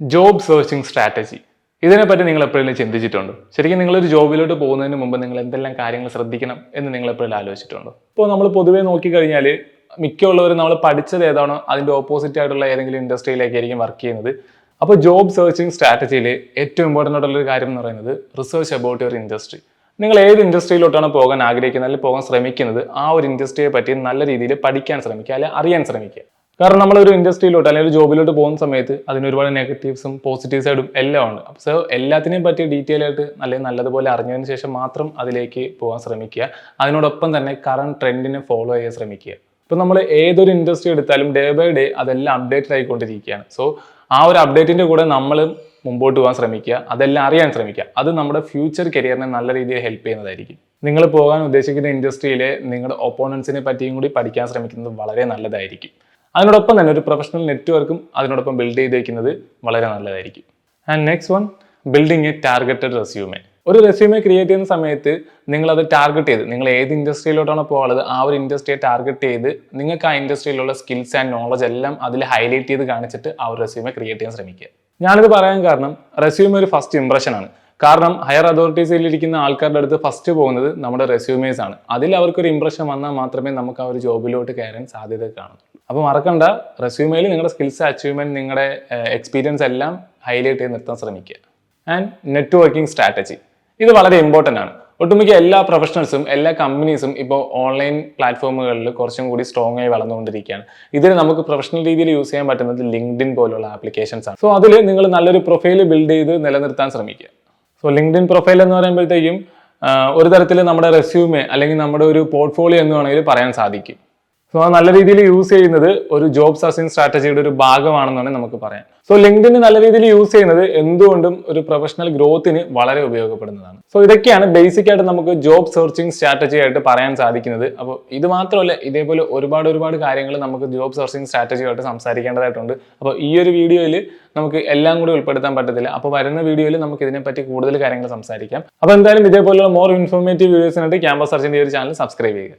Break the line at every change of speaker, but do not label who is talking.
Job searching strategy ഇതിനെപ്പറ്റി നിങ്ങൾ എപ്പോഴെങ്കിലും ചിന്തിച്ചിട്ടുണ്ടോ? ശരിക്കും നിങ്ങളൊരു ജോബിലോട്ട് പോകുന്നതിന് മുമ്പ് നിങ്ങൾ എന്തെല്ലാം കാര്യങ്ങൾ ശ്രദ്ധിക്കണം എന്ന് നിങ്ങൾ എപ്പോഴും ആലോചിച്ചിട്ടുണ്ടോ? ഇപ്പോൾ നമ്മൾ പൊതുവേ നോക്കിക്കഴിഞ്ഞാൽ മിക്കുള്ളവരും നമ്മൾ പഠിച്ചത് ഏതാണോ അതിന്റെ ഓപ്പോസിറ്റ് ആയിട്ടുള്ള ഏതെങ്കിലും ഇൻഡസ്ട്രിയിലേക്കായിരിക്കും വർക്ക് ചെയ്യുന്നത്. അപ്പോൾ ജോബ് സെർച്ചിങ് സ്ട്രാറ്റജിയിൽ ഏറ്റവും ഇമ്പോർട്ടന്റ് ആയിട്ടുള്ള ഒരു കാര്യം എന്ന് പറയുന്നത് റിസർച്ച് അബൌട്ട് യുവർ ഇൻഡസ്ട്രി നിങ്ങൾ ഏത് ഇൻഡസ്ട്രിയിലോട്ടാണ് പോകാൻ ആഗ്രഹിക്കുന്നത് അല്ലെങ്കിൽ പോകാൻ ശ്രമിക്കുന്നത് ആ ഒരു ഇൻഡസ്ട്രിയെ പറ്റി നല്ല രീതിയിൽ പഠിക്കാൻ ശ്രമിക്കുക അല്ലെങ്കിൽ അറിയാൻ ശ്രമിക്കുക. കാരണം നമ്മൾ ഒരു ഇൻഡസ്ട്രിയിലോട്ട് അല്ലെങ്കിൽ ഒരു ജോബിലോട്ട് പോകുന്ന സമയത്ത് അതിന് ഒരുപാട് നെഗറ്റീവ്സും പോസിറ്റീവ് സൈഡും എല്ലാം ഉണ്ട്. സോ എല്ലാത്തിനെയും പറ്റി ഡീറ്റെയിൽ ആയിട്ട് അല്ലെങ്കിൽ നല്ലതുപോലെ അറിഞ്ഞതിന് ശേഷം മാത്രം അതിലേക്ക് പോകാൻ ശ്രമിക്കുക. അതിനോടൊപ്പം തന്നെ കറണ്ട് ട്രെൻഡിനെ ഫോളോ ചെയ്യാൻ ശ്രമിക്കുക. ഇപ്പം നമ്മൾ ഏതൊരു ഇൻഡസ്ട്രി എടുത്താലും ഡേ ബൈ ഡേ അതെല്ലാം അപ്ഡേറ്റഡ് ആയിക്കൊണ്ടിരിക്കുകയാണ്. സോ ആ ഒരു അപ്ഡേറ്റിന്റെ കൂടെ നമ്മൾ മുമ്പോട്ട് പോകാൻ ശ്രമിക്കുക. അതെല്ലാം അറിയാൻ ശ്രമിക്കുക. അത് നമ്മുടെ ഫ്യൂച്ചർ കരിയറിനെ നല്ല രീതിയിൽ ഹെൽപ്പ് ചെയ്യുന്നതായിരിക്കും. നിങ്ങൾ പോകാൻ ഉദ്ദേശിക്കുന്ന ഇൻഡസ്ട്രിയിലെ നിങ്ങളുടെ ഒപ്പോണൻസിനെ പറ്റിയും കൂടി പഠിക്കാൻ ശ്രമിക്കുന്നത് വളരെ നല്ലതായിരിക്കും. അതിനോടൊപ്പം തന്നെ ഒരു പ്രൊഫഷണൽ നെറ്റ്വർക്കും അതിനോടൊപ്പം ബിൽഡ് ചെയ്തേക്കുന്നത് വളരെ നല്ലതായിരിക്കും. And next one building a targeted resume ഒരു റെസ്യൂമേ ക്രിയേറ്റ് ചെയ്യുന്ന സമയത്ത് നിങ്ങൾ അത് ടാർഗറ്റ് ചെയ്ത് നിങ്ങൾ ഏത് ഇൻഡസ്ട്രിയിലോട്ടാണ് പോകുന്നത് ആ ഒരു ഇൻഡസ്ട്രിയെ ടാർഗറ്റ് ചെയ്ത് നിങ്ങൾക്ക് ആ ഇൻഡസ്ട്രിയിലുള്ള സ്കിൽസ് ആൻഡ് നോളജ് എല്ലാം അതിൽ ഹൈലൈറ്റ് ചെയ്ത് കാണിച്ചിട്ട് ആ ഒരു റെസ്യൂമേ ക്രിയേറ്റ് ചെയ്യാൻ ശ്രമിക്കുക. ഞാനിത് പറയാൻ കാരണം റെസ്യൂമേ ഒരു ഫസ്റ്റ് ഇംപ്രഷൻ ആണ്. കാരണം ഹയർ അതോറിറ്റീസിൽ ഇരിക്കുന്ന ആൾക്കാരുടെ അടുത്ത് ഫസ്റ്റ് പോകുന്നത് നമ്മുടെ റെസ്യൂമേഴ്സ് ആണ്. അതിൽ അവർക്കൊരു ഇംപ്രഷൻ വന്നാൽ മാത്രമേ നമുക്ക് ആ ഒരു ജോബിലോട്ട് കയറാൻ സാധ്യത കാണൂ. അപ്പോൾ മറക്കണ്ട. റെസ്യൂമേയിൽ നിങ്ങളുടെ സ്കിൽസ് അച്ചീവ്മെന്റ് നിങ്ങളുടെ എക്സ്പീരിയൻസ് എല്ലാം ഹൈലൈറ്റ് ചെയ്ത് നിർത്താൻ ശ്രമിക്കുക. ആൻഡ് നെറ്റ്വർക്കിംഗ് സ്ട്രാറ്റജി ഇത് വളരെ ഇമ്പോർട്ടന്റ് ആണ്. ഒട്ടുമിക്ക എല്ലാ പ്രൊഫഷണൽസും എല്ലാ കമ്പനീസും ഇപ്പോൾ ഓൺലൈൻ പ്ലാറ്റ്ഫോമുകളിൽ കുറച്ചും കൂടി സ്ട്രോങ് ആയി വളർന്നുകൊണ്ടിരിക്കുകയാണ്. ഇതിന് നമുക്ക് പ്രൊഫഷണൽ രീതിയിൽ യൂസ് ചെയ്യാൻ പറ്റുന്നത് ലിങ്ക്ഡിൻ പോലുള്ള ആപ്ലിക്കേഷൻസ് ആണ്. സോ അതിൽ നിങ്ങൾ നല്ലൊരു പ്രൊഫൈൽ ബിൽഡ് ചെയ്ത് നിലനിർത്താൻ ശ്രമിക്കുക. സോ ലിങ്ക്ഡിൻ പ്രൊഫൈൽ എന്ന് പറയുമ്പോഴത്തേക്കും ഒരു തരത്തിൽ നമ്മുടെ റെസ്യൂമേ അല്ലെങ്കിൽ നമ്മുടെ ഒരു പോർട്ട്ഫോളിയോ എന്ന് വേണമെങ്കിൽ പറയാൻ സാധിക്കും. സോ അത് നല്ല രീതിയിൽ യൂസ് ചെയ്യുന്നത് ഒരു ജോബ് സർച്ചിങ് സ്ട്രാറ്റജിയുടെ ഒരു ഭാഗമാണെന്ന് വേണമെങ്കിൽ നമുക്ക് പറയാം സോ ലിങ്ക്ഡിന് നല്ല രീതിയിൽ യൂസ് ചെയ്യുന്നത് എന്തുകൊണ്ടും ഒരു പ്രൊഫഷണൽ ഗ്രോത്തിന് വളരെ ഉപയോഗപ്പെടുന്നതാണ്. സോ ഇതൊക്കെയാണ് ബേസിക് ആയിട്ട് നമുക്ക് ജോബ് സെർച്ചിങ് സ്ട്രാറ്റജി ആയിട്ട് പറയാൻ സാധിക്കുന്നത്. അപ്പോൾ ഇത് മാത്രമല്ല ഇതേപോലെ ഒരുപാട് ഒരുപാട് കാര്യങ്ങൾ നമുക്ക് ജോബ് സെർച്ചിങ് സ്ട്രാറ്റജിയായിട്ട് സംസാരിക്കേണ്ടതായിട്ടുണ്ട്. അപ്പോൾ ഈ ഒരു വീഡിയോയിൽ നമുക്ക് എല്ലാം കൂടി ഉൾപ്പെടുത്താൻ പറ്റത്തില്ല. അപ്പോൾ വരുന്ന വീഡിയോയിൽ നമുക്ക് ഇതിനെപ്പറ്റി കൂടുതൽ കാര്യങ്ങൾ സംസാരിക്കാം. അപ്പോൾ എന്തായാലും ഇതേപോലുള്ള മോർ ഇൻഫോർമേറ്റീവ് വീഡിയോസിനായിട്ട് ക്യാമ്പസ് സർച്ചിന്റെ ഈ ഒരു ചാനൽ സബ്സ്ക്രൈബ് ചെയ്യുക.